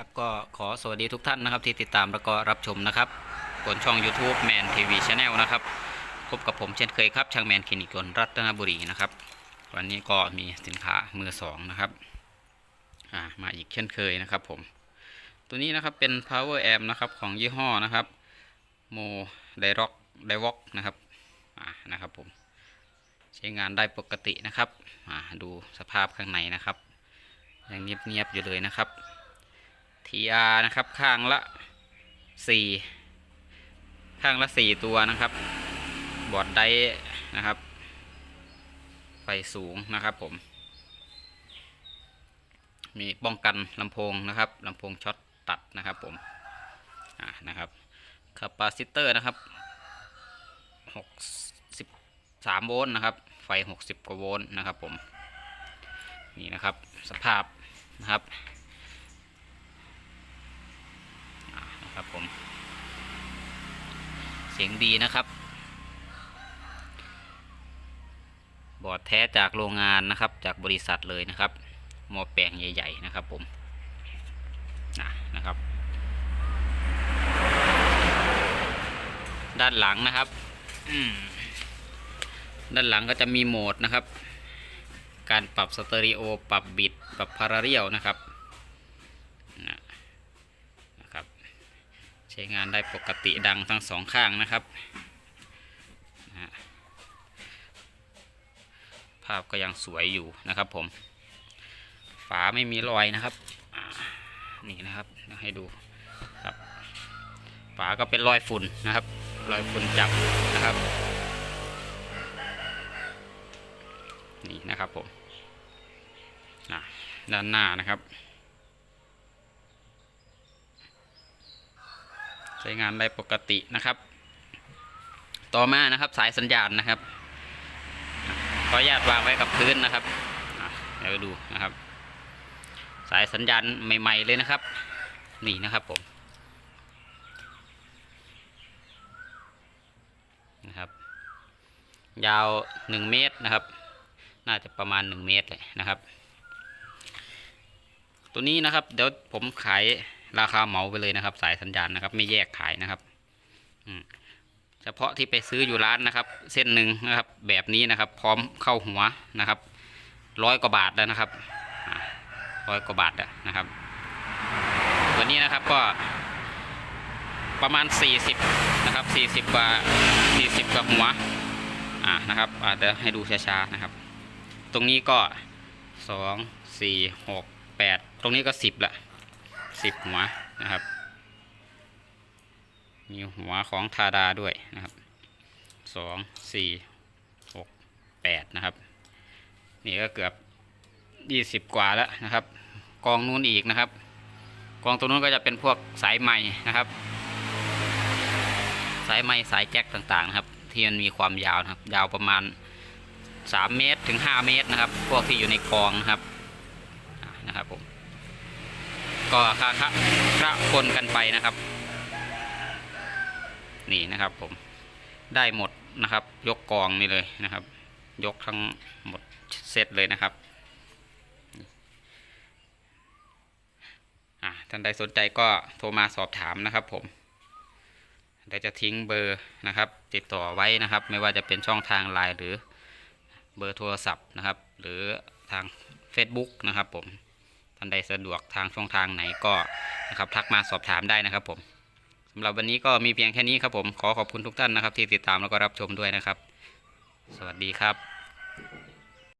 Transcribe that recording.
ครับก็ขอสวัสดีทุกท่านนะครับที่ติดตามแล้วก็รับชมนะครับบนช่อง YouTube แมนทีวีชาแนลนะครับพบกับผมเช่นเคยครับช่างแมนคลินิกยนรัตนบุรีนะครับ วันนี้ก็มีสินค้ามือสองนะครับมาอีกเช่นเคยนะครับผม ตัวนี้นะครับเป็น power amp นะครับของยี่ห้อนะครับโมไดร็อกไดวอกนะครับนะครับผมใช้งานได้ปกตินะครับดูสภาพข้างในนะครับยังเงียบๆอยู่เลยนะครับ TR นะครับ ข้างละสี่ข้างละสี่ตัวนะครับ บอร์ดไดนะครับ ไฟสูงนะครับผม มีป้องกันลำโพงนะครับลำโพงช็อตตัดนะครับผมอ่านะครับคาปาซิเตอร์นะครับหกสิบสามโวลต์นะครับ ไฟหกสิบกว่าโวลต์นะครับผม นี่นะครับสภาพนะครับผม เสียงดีนะครับ บอร์ดแท้จากโรงงานนะครับ จากบริษัทเลยนะครับหมอแปลงใหญ่ ๆ นะครับผมนะนะครับ ด้านหลังนะครับด้านหลังก็จะมีโหมดนะครับ การปรับสเตอริโอ ปรับบิด ปรับพาราเรียลนะครับนะนะครับ ใช้งานได้ปกติดังทั้งสองข้างนะครับ ภาพก็ยังสวยอยู่นะครับผม ฝาไม่มีรอยนะครับ นี่นะครับให้ดูครับ ฝาก็เป็นรอยฝุ่นนะครับ รอยฝุ่นจับนะครับ นี่นะครับผมด้านหน้านะครับ ใช้งานได้ปกตินะครับ ต่อมานะครับสายสัญญาณนะครับขออนุญาตวางไว้กับพื้นนะครับเดี๋ยวดูนะครับ สายสัญญาณใหม่ ๆ เลยนะครับ นี่นะครับผมนะครับ ยาว 1 เมตรนะครับ น่าจะประมาณ 1 เมตรเลยนะครับ ตัวนี้นะครับ เดี๋ยวผมขาย ราคาเหมาไปเลยนะครับ สายสัญญาณนะครับ ไม่แยกขายนะครับอืเฉพาะที่ไปซื้ออยู่ร้านนะครับ เส้นหนึ่งนะครับ แบบนี้นะครับ พร้อมเข้าหัวนะครับร้อยกว่าบาทแล้วนะครับร้อยกว่าบาทแล้วนะครับตัวนี้นะครับก็ประมาณ 40 นะครับ 40กว่า40กว่าหัวอ่านะครับอาเดี๋ยวให้ดูช้าๆนะครับ ตรงนี้ก็สองสี่หกแปดตรงนี้ก็สิบละ สิบหัวนะครับ มีหัวของทาดาด้วยนะครับสองสี่หกแปดนะครับ นี่ก็เกือบยี่สิบกว่าแล้วนะครับ กองนู้นอีกนะครับ กองตรงนู้นก็จะเป็นพวกสายไหมนะครับสายไหมสายแจ็คต่างๆนะครับที่มันมีความยาวนะครับ ยาวประมาณ 3 เมตรถึง 5 เมตรนะครับ พวกที่อยู่ในกองนะครับนะครับผม ก็ค่าค่าพระคนกันไปนะครับ นี่นะครับผมได้หมดนะครับ ยกกองนี่เลยนะครับ ยกทั้งหมดเซตเลยนะครับอ่าท่านใดสนใจก็โทรมาสอบถามนะครับผมเดี๋ยวจะทิ้งเบอร์นะครับ ติดต่อไว้นะครับ ไม่ว่าจะเป็นช่องทางไลน์หรือเบอร์โทรศัพท์นะครับ หรือทาง Facebook นะครับผม นใดสะดวกทางช่องทางไหนก็นะครับทักมาสอบถามได้นะครับผมสำหรับวันนี้ก็มีเพียงแค่นี้ครับผมขอขอบคุณทุกท่านนะครับ ที่ติดตามแล้วก็รับชมด้วยนะครับ สวัสดีครับ